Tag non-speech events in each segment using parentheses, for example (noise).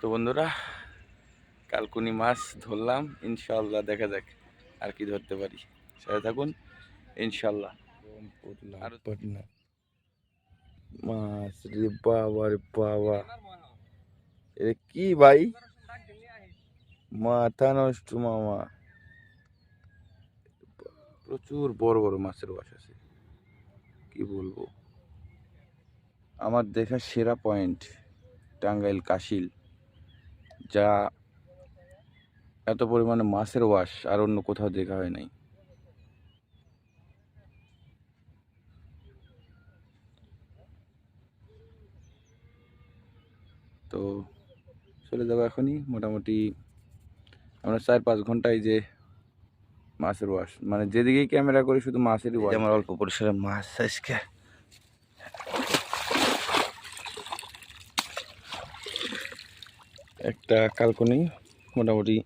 তো বন্ধুরা কালকুনি মাছ ধরলাম। ইনশাল্লাহ দেখা যাক আর কি ধরতে পারি। সাথে থাকুন ইনশাল্লাহ মাছ রে বাবা রে বাবা। এ কি ভাই? মাথা নষ্ট মামা। প্রচুর বড় বড় মাছের বাস আছে। কি বলব? আমার দেখা সেরা পয়েন্ট টাঙ্গাইল কাশিল। যা এত পরিমাণে মাছের ওয়াশ আর অন্য কোথাও দেখা হয় নাই। তো চলে যাব এখনই। মোটামুটি আমরা চার পাঁচ ঘন্টায় যে মাছের ওয়াশ মানে যেদিকেই ক্যামেরা করি শুধু মাছেরই ওয়াশ আমার অল্প পরিসরে মাছ আজকে। একটা কালকনি, মোটামুটি।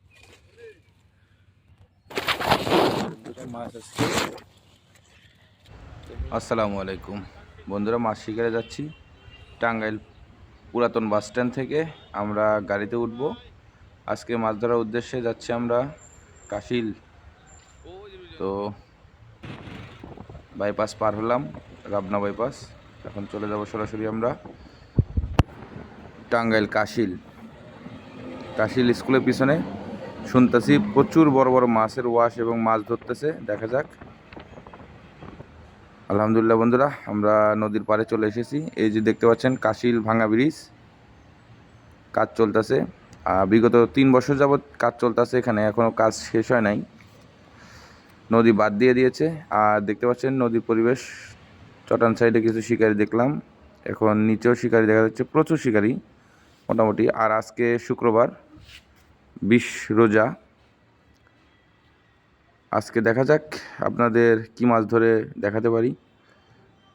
আসসালামু আলাইকুম। বন্ধুরা মাছ শিকারে যাচ্ছি টাঙ্গাইল পুরাতন বাস স্ট্যান্ড থেকে। আমরা গাড়িতে উঠব। আজকে মাছ ধরার উদ্দেশ্যে যাচ্ছি আমরা কাশিল। তো বাইপাস পার হলাম, রাবনা বাইপাস। এখন চলে যাব সরাসরি আমরা টাঙ্গাইল কাশিল। কাশিল স্কুলের পিছনে। শুনতেছি প্রচুর বড় বড় মাছের ওয়াশ এবং মাছ ধরতেছে, দেখা যাক। আলহামদুলিল্লাহ বন্ধুরা, আমরা নদীর পাড়ে চলে এসেছি। এই যে দেখতে পাচ্ছেন, কাশিল ভাঙা ব্রিজ। কাজ চলতেছে। বিগত তিন বছর যাবৎ কাজ চলতেছে এখানে এখনও কাজ শেষ হয় নাই। নদী বাদ দিয়ে দিয়েছে। আর দেখতে পাচ্ছেন, নদীর পরিবেশ, চটান সাইডে কিছু শিকারি দেখলাম। এখন নিচেও শিকারি দেখা যাচ্ছে, প্রচুর শিকারি। মোটামুটি, আর আজকে শুক্রবার বিশ রোজা। আজকে দেখা যাক আপনাদের কি মাছ ধরে দেখাতে পারি।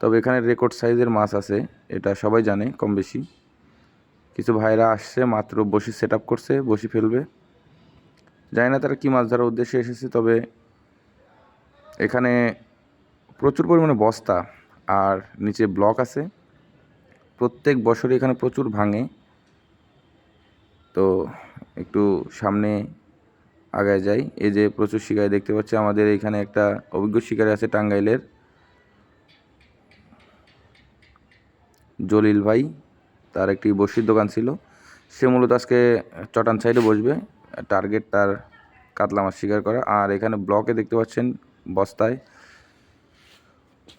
তবে এখানে রেকর্ড সাইজের মাছ আছে, এটা সবাই জানে কম বেশি কিছু ভাইরা আসছে, মাত্র বসি সেট করছে, বসি ফেলবে। জানি না তারা কী মাছ ধরার উদ্দেশ্যে এসেছে, তবে এখানে প্রচুর পরিমাণে বস্তা আর নিচে ব্লক আছে। প্রত্যেক বছরই এখানে প্রচুর ভাঙে। তো একটু সামনে আগায় যাই। এই যে প্রচুর শিকারি দেখতে পাচ্ছি। আমাদের এখানে একটা অভিজ্ঞ শিকারি আছে টাঙ্গাইলের। জলিল ভাই, তার একটি বসির দোকান ছিল। সে মূলত আজকে চটান সাইডে বসবে। টার্গেট তার কাতলা মাছ শিকার করা। আর এখানে ব্লকে দেখতে পাচ্ছেন বস্তায়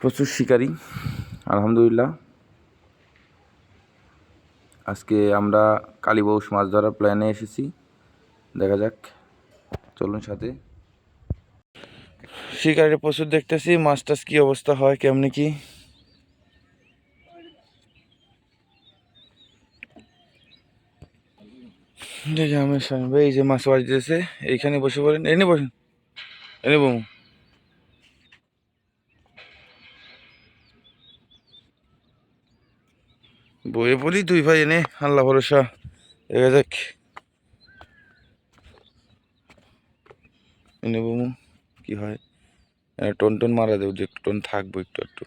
প্রচুর শিকারি। আলহামদুলিল্লাহ। আজকে আমরা কালীবৌষ মাছ ধরার প্ল্যানে এসেছি। দেখা যাক। চলুন সাথে। শিকারির প্রচুর দেখতেছি মাছ টাছ কী অবস্থা হয়, কেমনি কি? দেখি আমি এই যে মাছ বাড়ি এইখানে বসে পড়েন। এনে বসেন। এনে বমু বইয়ে পড়ি দুই ভাই এনে আল্লাহ ভরসা। দেখা যাক। এনে বমু কি হয়? টন টন মারা দেব যে টন থাকব একটু একটু।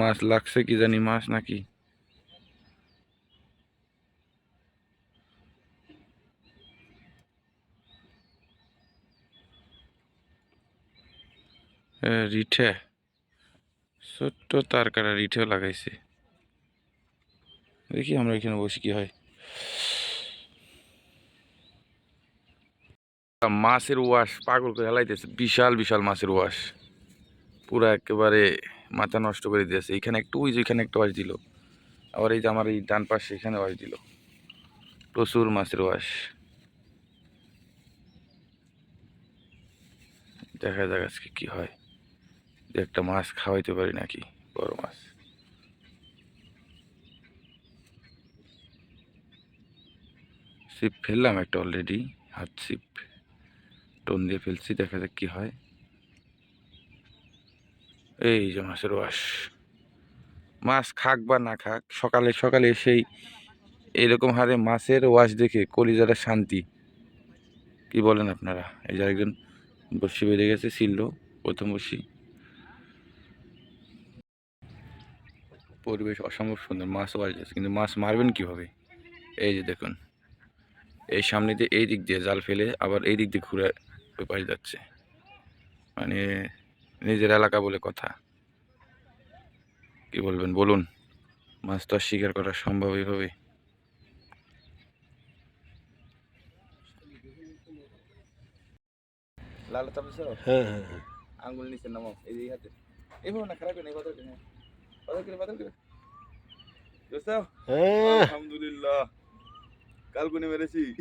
মাছ লাগছে কি জানি মাছ নাকি? রিঠে। ছোট্ট তার কাটা রিঠেও লাগাইছে। দেখি আমরা এখানে বসি কি হয়। মাছের ওয়াশ পাগল করে হেলাইতেছে, বিশাল বিশাল মাছের ওয়াশ। পুরা একেবারে মাথা নষ্ট করে দিয়েছে। এখানে একটু, ওই যে এখানে একটা ওয়াশ দিল। আবার এই যে আমার এই ডান পাশে এখানে ওয়াশ দিল। প্রচুর মাছের ওয়াশ। দেখা যাক আজকে কি হয়। একটা মাছ খাওয়াইতে পারি নাকি? বড় মাছ। ছিপ ফেললাম একটা অলরেডি হাত ছিপ টোন দিয়ে ফেলছি, দেখা যাক কি হয়। এই যে মাছের ওয়াশ মাছ খাক বা না খাক, সকালে সকালে এসেই এরকম হারে মাছের ওয়াশ দেখে কলিজাটা শান্তি। কি বলেন আপনারা? এই যে একজন বসি বেড়ে গেছে ছিল প্রথম বসি পরিবেশ অসম্ভব সুন্দর মাছ ওয়াশ দিচ্ছে কিন্তু মাছ মারবেন কীভাবে? এই যে দেখুন এই সামনে দিয়ে এই দিক দিয়ে জাল ফেলে আবার এই দিক দিয়ে ঘুরে ওই পাশে যাচ্ছে। মানে নিজের এলাকা বলে কথা। কি বলবেন বলুন মাছ তো আর শিকার করা সম্ভব এইভাবে? হ্যাঁ হ্যাঁ হ্যাঁ। আঙ্গুল নিচে নামাও এই যে এই হাতে। এইভাবে না খারাপ নেই কথা আলহামদুলিল্লাহ। কাল কোনে মেরেছি। (laughs)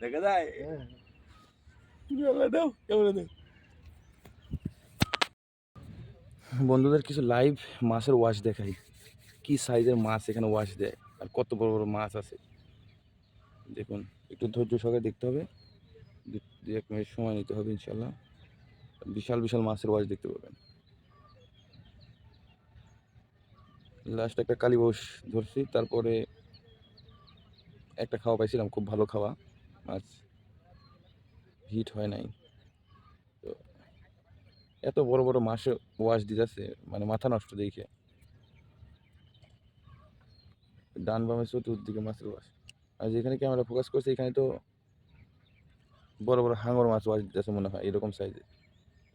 দেখা যায়। দাও বন্ধুদের কিছু লাইভ মাছের ওয়াশ দেখাই। কি সাইজের মাছ এখানে ওয়াশ দেয় আর কত বড় বড় মাছ আছে। দেখুন একটু ধৈর্য সহকারে দেখতে হবে। দু এক মিনিট সময় নিতে হবে ইনশাল্লাহ বিশাল বিশাল মাছের ওয়াশ দেখতে পাবেন। লাস্ট একটা কালীবস ধরছি, তারপরে একটা খাওয়া পাইছিলাম, খুব ভালো খাওয়া। মাছ হিট হয় নাই। তো এত বড় বড় মাছে ওয়াশ দিতেছে মানে মাথা নষ্ট দেখে। ডান বামে চতুর্দিকে মাছের ওয়াশ আর যেখানে ক্যামেরা ফোকাস করছে, এখানে তো বড় বড় হাঙর মাছ ওয়াশ দিতেছে মনে হয়, এরকম সাইজে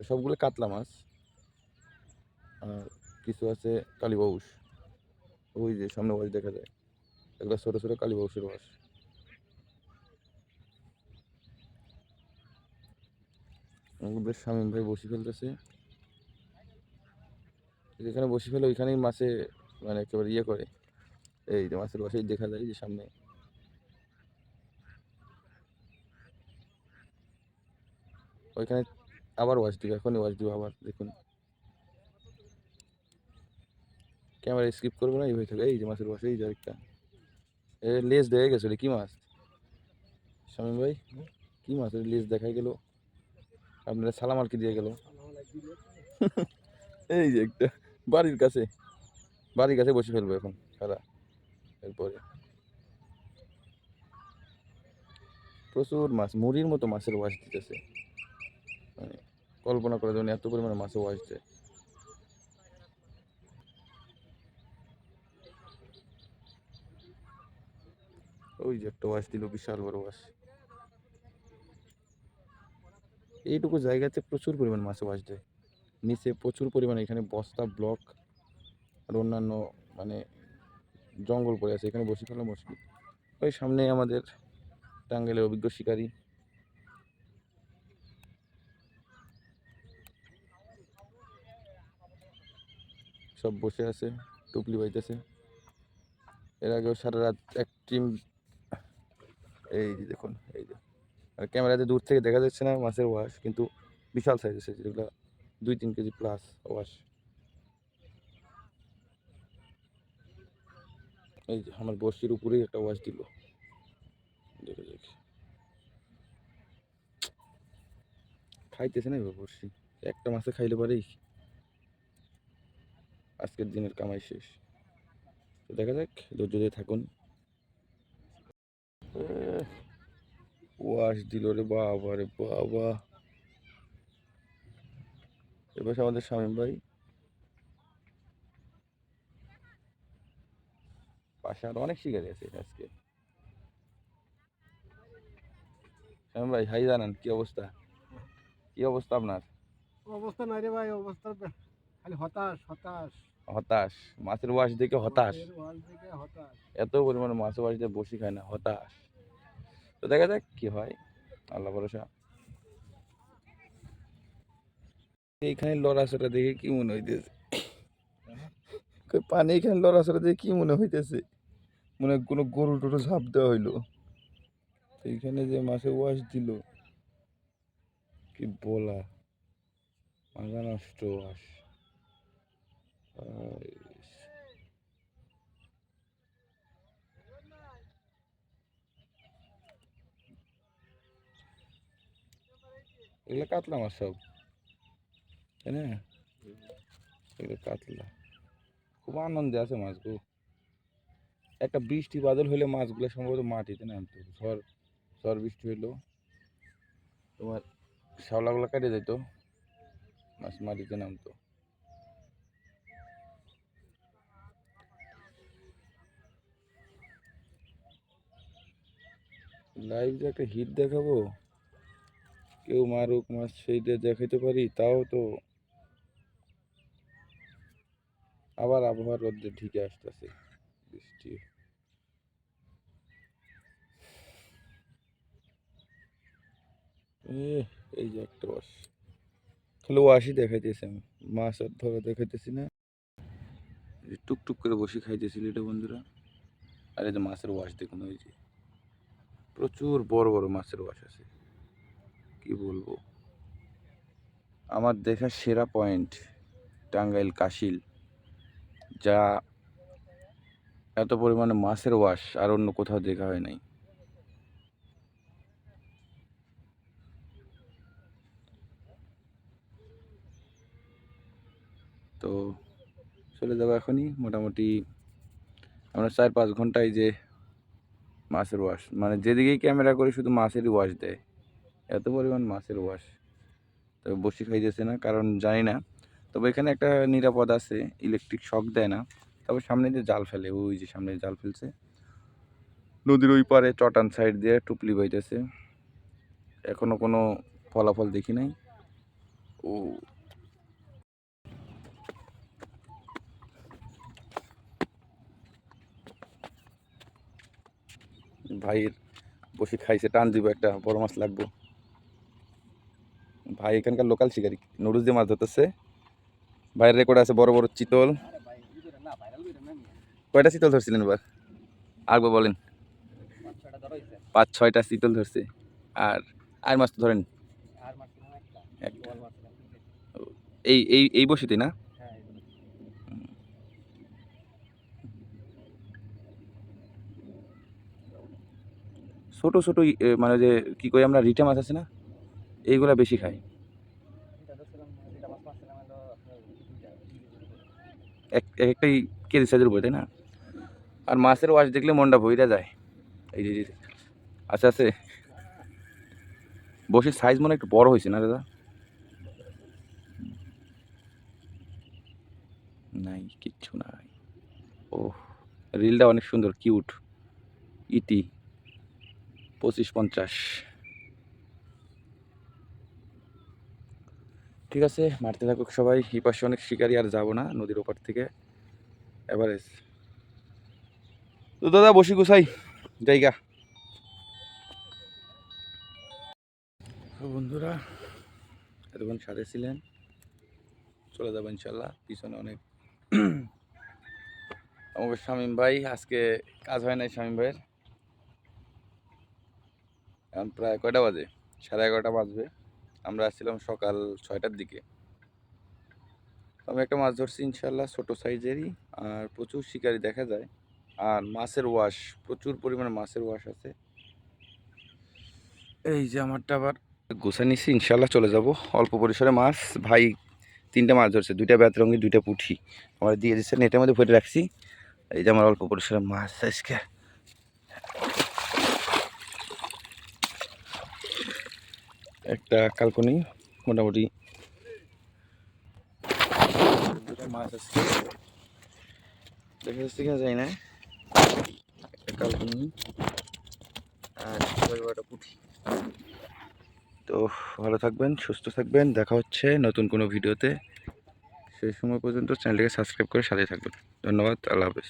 সবগুলো কাতলা মাছ। আর কিছু আছে কালীবাউস ওই যে সামনে ওয়াশ দেখা যায়। এগুলো ছোটো ছোটো কালীবাউসের ওয়াশ। বেশ শামীম ভাই বসি ফেলতেছে। যেখানে বসি ফেলে ওইখানেই মাছে মানে একেবারে ইয়ে করে। এই যে মাছের বাসাই দেখা যায় যে সামনে। ওইখানে আবার ওয়াশ দিবে, এখনই ওয়াশ দিবে আবার, দেখুন। ক্যামেরা স্কিপ করব না এই এইভাবে থাকে। এই যে মাছের বাসা, এই যে একটা এ লেজ দেখে গেছে রে, কি মাছ? শামীম ভাই, কি মাছ লেজ দেখাই গেল। আপনারা সালাম আর কি দিয়ে গেল। (laughs) এই যে একটা বাড়ির কাছে বাড়ির কাছে বসে ফেলব এখন, সারা এরপরে। প্রচুর মাছ, মুড়ির মতো মাছের ওয়াশ দিতেছে। মানে কল্পনা করার জন্য এত পরিমাণে মাছের ওয়াশ দেয়। ওই যে একটা ওয়াশ দিল, বিশাল বড় ওয়াশ। এইটুকু জায়গাতে প্রচুর পরিমাণ মাছ ওয়াশ দেয় নিচে প্রচুর পরিমাণে এখানে বস্তা, ব্লক আর অন্যান্য মানে জঙ্গল পড়ে আছে। এখানে বসে ফেলা মুশকিল। ওই সামনে আমাদের টাঙ্গাইলের অভিজ্ঞ শিকারী। সব বসে আছে, টুপলি বাইতেছে। এর আগেও সারা রাত এক টিম এই যে দেখুন, এই যে। আর ক্যামেরাতে দূর থেকে দেখা যাচ্ছে না, মাছের ওয়াশ, কিন্তু বিশাল সাইজ আছে যেগুলো দুই তিন কেজি প্লাস ওয়াশ এই যে, আমার বর্ষির উপরেই একটা ওয়াশ দিল। দেখে দেখি। খাইতেছে না এবার বর্ষি একটা মাছে খাইলে পারেই? আজকের দিনের কামাই শেষ। তো দেখা যাক, ধৈর্য দিয়ে থাকুন। ওয়াশ দিল রে বাবা রে বাবা। এবার আমাদের শামীম ভাই। পাশে আর অনেক শিকারি আছে আজকে। শামীম ভাই, হাই জানান, কি অবস্থা? কি অবস্থা আপনার? অবস্থা নাই রে ভাই, অবস্থা খালি হতাশ হতাশ। হতাশ মাছের ওয়াশ দেখে হতাশ। এত পরিমাণে মাছের ওয়াশ দিয়ে বসি খায় না হতাশ। তো দেখা যাক কি হয় আল্লাহ ভরসা। এইখানে লড়াচড়া দেখে কি মনে হইতেছে? পানি এখানে লড়াচড়া দেখে কি মনে হইতেছে? মনে কোনো গরু টরু ঝাঁপ দেওয়া হইল। এইখানে যে মাছে ওয়াশ দিল কি বলা? মাথা নষ্ট ওয়াশ। এগুলো কাতলা মাছ সব তাই না এগুলো কাতলা খুব আনন্দে আছে মাছগুলো একটা বৃষ্টি বাদল হলে মাছগুলো সম্ভবত মাটিতে নামতো ঝড় ঝড় বৃষ্টি হইল তোমার শ্যাওলাগুলো কেটে যেত মাছ মাটিতে নামতো লাইভ যে একটা হিট দেখাবো? কেউ মারুক, মাছ সেইটা দেখাইতে পারি, তাও তো আবার আবহাওয়ার রোদ্রে ঢিকে আসতেছে, বৃষ্টি। এই যে একটা বাস। খালি ওয়াশই দেখাইতেছি আমি, মাছ আর ধরা দেখাইতেছি না। টুকটুক করে বসে খাইতেছিল এটা বন্ধুরা। আর এই যে মাছের ওয়াশ দেখুন, ওই যে। প্রচুর বড় বড় মাছের ওয়াশ আছে। কি বলব? আমার দেখা সেরা পয়েন্ট টাঙ্গাইল কাশিল, যা এত পরিমাণে মাছের ওয়াশ আর অন্য কোথাও দেখা হয় নাই। তো চলে যাব এখনই। মোটামুটি আমরা চার পাঁচ ঘন্টায় যে মাছের ওয়াশ মানে যেদিকেই ক্যামেরা করি, শুধু মাছেরই ওয়াশ দেয়। এত পরিমাণ মাছের ওয়াশ তবে বসি খাইতেছে না, কারণ জানি না। তবে এখানে একটা নিরাপদ আছে ইলেকট্রিক শক দেয় না। তবে সামনে যে জাল ফেলে, ওই যে সামনে জাল ফেলছে। নদীর ওই পারে চটান সাইড দিয়ে টুপলি বাইতেছে। এখনও কোনো ফলাফল দেখি নাই। ও ভাইয়ের বসে খাইছে টান দিব, একটা বড় মাছ লাগবো। ভাই এখানকার লোকাল শিকারি নুডুস দিয়ে মাছ ধরতেছে। ভাইয়ের রেকর্ড আছে বড় বড় চিতল। কয়টা চিতল ধরছিলেন এবার? আরেকবার বলেন। পাঁচ, ছয়টা চিতল ধরছে। আর আর মাছ তো ধরেন। এই এই এই বসিতে না? ছোট ছোট মানে যে কী কই আমরা, রিটে মাছ আছে না, এইগুলা বেশি খাই। এক এক একটাই কেজি সাইজের উপরে, তাই না? আর মাছের ওয়াশ দেখলে মনটা ভইরা যায়। এই যে এই যে। আচ্ছা আছে। বসে সাইজ মনে একটু বড় হয়েছে না দাদা? নাই, কিচ্ছু নাই। ও রিলটা অনেক সুন্দর, কিউট, ইটি। পঁচিশ পঞ্চাশ। ঠিক আছে, মারতে থাকুক সবাই, এই পাশে অনেক শিকারি আর যাব না নদীর ওপার থেকে। এভারেজ তো দাদা, বসি গুছাই। জায়গা। বন্ধুরা, এতক্ষণ সাথে ছিলেন। চলে যাব ইনশাল্লাহ, পিছনে অনেক। আমাকে শামীম ভাই, আজকে কাজ হয় নাই শামীম ভাইয়ের। এখন প্রায় কয়টা বাজে? সাড়ে এগারোটা বাজবে। আমরা আসছিলাম সকাল ছয়টার দিকে। আমি একটা মাছ ধরছি ইনশাল্লাহ ছোটো সাইজেরই, আর প্রচুর শিকারি দেখা যায়। আর মাছের ওয়াশ, প্রচুর পরিমাণে মাছের ওয়াশ আছে। এই যে আমারটা আবার। গোসা নিছি ইনশাল্লাহ চলে যাব। অল্প পরিসরে মাছ, ভাই তিনটা মাছ ধরছে, দুইটা ব্যাতরঙ্গি দুইটা পুঁঠি। আমার দিয়ে দিচ্ছে নেটের মধ্যে ভরে রাখছি। এই যে আমার অল্প পরিসরে মাছ, আজকে একটা কালকনি মোটামুটি। মাছ না। একটা কালকনি তো ভালো থাকবেন, সুস্থ থাকবেন, দেখা হচ্ছে নতুন কোনো ভিডিওতে। সেই সময় পর্যন্ত চ্যানেলটিকে সাবস্ক্রাইব করে সাথে থাকবেন। ধন্যবাদ, আল্লাহ হাফেজ।